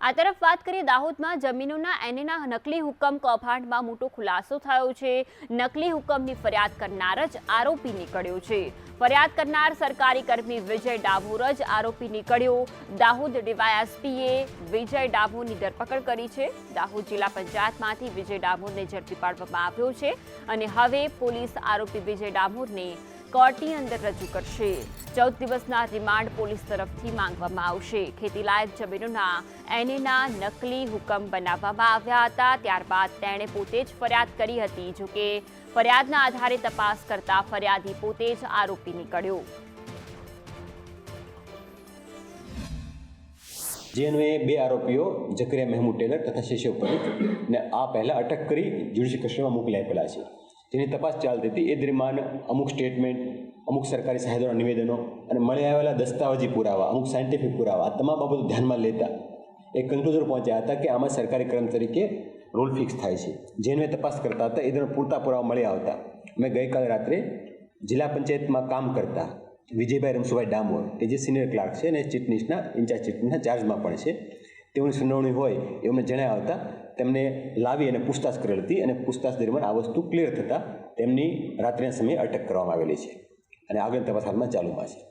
આ તરફ વાત કરીએ દાહોદમાં જમીનોના એનેના નકલી હુકમ કૌભાંડમાં મોટો ખુલાસો થયો છે. નકલી હુકમની ફરિયાદ કરનાર જ આરોપી નીકળ્યો છે. ફરિયાદ કરનાર સરકારી કર્મી વિજય ડાભોર જ આરોપી નીકળ્યો. દાહોદ ડીવાયએસપીએ વિજય ડાભોરની ધરપકડ કરી છે. દાહોદ જિલ્લા પંચાયતમાંથી વિજય ડાભોરને ઝડપી પાડવામાં આવ્યો છે અને હવે પોલીસ આરોપી વિજય ડાભોરને કોર્ટની અંદર રજૂ કરશે. ચૌદ દિવસના રિમાન્ડ પોલીસ તરફથી માંગવામાં આવશે. ખેતીલાયક જમીનોના એનેના નકલી હુકમ બનાવવામાં આવ્યા હતા. ત્યારબાદ તેણે પોતે જ ફરિયાદ કરી હતી જોકે ફરિયાદના આધારે તપાસ કરતા ફરિયાદી પોતે જ આરોપી નીકળ્યો. જે અન્વયે બે આરોપીઓ, જકરિયા મહેમૂદ ટેલર તથા શિશવ પરીખ ને આ પહેલાં અટક કરી જ્યુડિશિયલ કસ્ટડીમાં મોકલી આપેલા છે. જેની તપાસ ચાલતી હતી એ દરમિયાન અમુક સ્ટેટમેન્ટ અમુક સરકારી સાહેબોના નિવેદનો અને મળી આવેલા દસ્તાવેજી પુરાવા, અમુક સાયન્ટિફિક પુરાવા, આ તમામ બાબતો ધ્યાનમાં લેતા એ કન્ક્લુઝન પહોંચ્યા હતા કે આમાં સરકારી ક્રમ તરીકે રોલ ફિક્સ થાય છે. જેને તપાસ કરતા હતા, એ દરમિયાન પૂરતા પુરાવા મળી આવતા. મેં ગઈકાલે રાત્રે જિલ્લા પંચાયતમાં કામ કરતા વિજયભાઈ રમસુભાઈ ડામોર, કે જે સિનિયર ક્લાર્ક છે અને ચીટનીસના ઇન્ચાર્જ ચીટનીસના ચાર્જમાં પણ છે. તેઓની સુનાવણી હોય એમને જણાવ્યા હતા. તેમને લાવી અને પૂછતાછ કરેલ હતી અને પૂછતાછ દરમિયાન આ વસ્તુ ક્લિયર થતાં તેમની રાત્રિના સમયે અટક કરવામાં આવેલી છે. અને આગળની તપાસ હાલમાં ચાલુમાં છે.